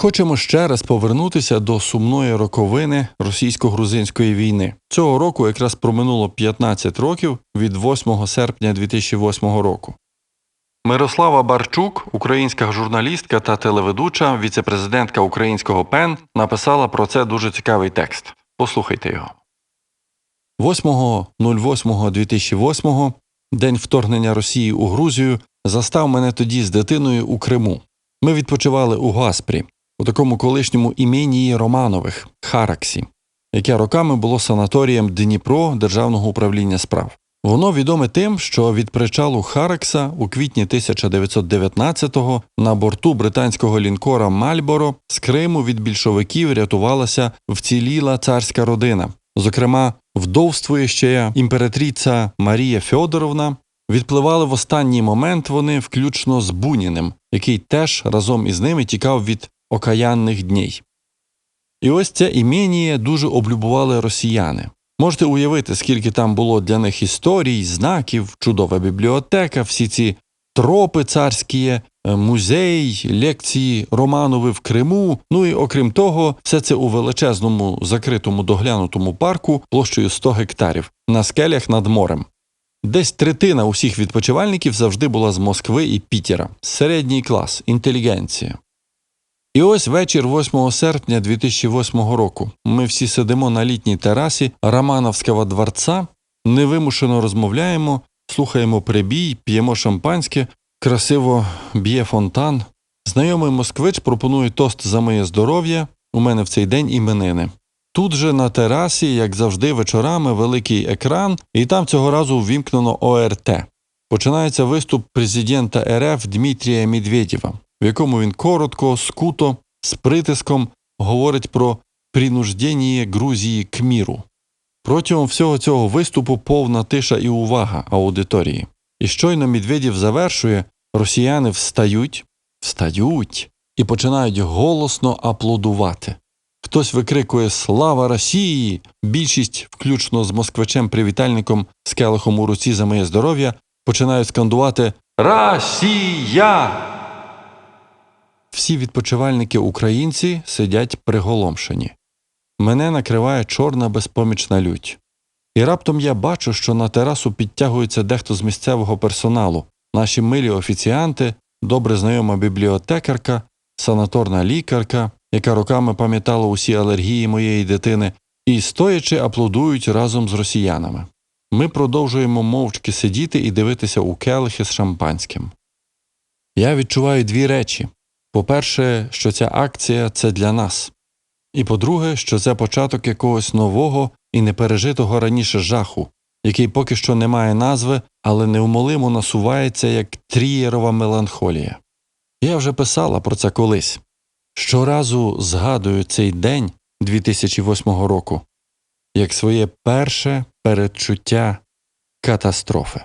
Хочемо ще раз повернутися до сумної роковини російсько-грузинської війни. Цього року якраз проминуло 15 років від 8 серпня 2008 року. Мирослава Барчук, українська журналістка та телеведуча, віцепрезидентка українського ПЕН, написала про це дуже цікавий текст. Послухайте його. 8.08.2008 день вторгнення Росії у Грузію застав мене тоді з дитиною у Криму. Ми відпочивали у Гаспрі, у такому колишньому іменії Романових Хараксі, яке роками було санаторієм Дніпро Державного управління справ. Воно відоме тим, що від причалу Харакса у квітні 1919-го на борту британського лінкора Мальборо з Криму від більшовиків рятувалася вціліла царська родина. Зокрема, вдовствує ще імператриця Марія Фьодоровна. Відпливали в останній момент вони, включно з Буніним, який теж разом із ними тікав від окаянних днів. І ось це ім'єніє дуже облюбували росіяни. Можете уявити, скільки там було для них історій, знаків, чудова бібліотека, всі ці тропи царські, е, музей, лекції Романови в Криму. Ну і окрім того, все це у величезному закритому доглянутому парку площею 100 гектарів на скелях над морем. Десь третина усіх відпочивальників завжди була з Москви і Пітера, середній клас, інтелігенція. І ось вечір 8 серпня 2008 року. Ми всі сидимо на літній терасі Романовського дворца, невимушено розмовляємо, слухаємо прибій, п'ємо шампанське, красиво б'є фонтан. Знайомий москвич пропонує тост за моє здоров'я. У мене в цей день іменини. Тут же на терасі, як завжди, вечорами великий екран, і там цього разу ввімкнено ОРТ. Починається виступ президента РФ Дмитрія Медведєва, в якому він коротко, скуто, з притиском говорить про принуждення Грузії к міру. Протягом всього цього виступу повна тиша і увага аудиторії. І щойно Медведєв завершує, росіяни встають, встають і починають голосно аплодувати. Хтось викрикує Слава Росії! Більшість, включно з москвичем-привітальником з келихом у руці за моє здоров'я, починають скандувати Росія! Всі відпочивальники українці сидять приголомшені. Мене накриває чорна безпомічна лють. І раптом я бачу, що на терасу підтягується дехто з місцевого персоналу, наші милі офіціанти, добре знайома бібліотекарка, санаторна лікарка, яка роками пам'ятала усі алергії моєї дитини, і стоячи аплодують разом з росіянами. Ми продовжуємо мовчки сидіти і дивитися у келихи з шампанським. Я відчуваю дві речі по-перше, що ця акція це для нас, і по-друге, що це початок якогось нового і непережитого раніше жаху, який поки що не має назви, але неумолимо насувається як трієрова меланхолія. Я вже писала про це колись. Щоразу згадую цей день 2008 року як своє перше передчуття катастрофи.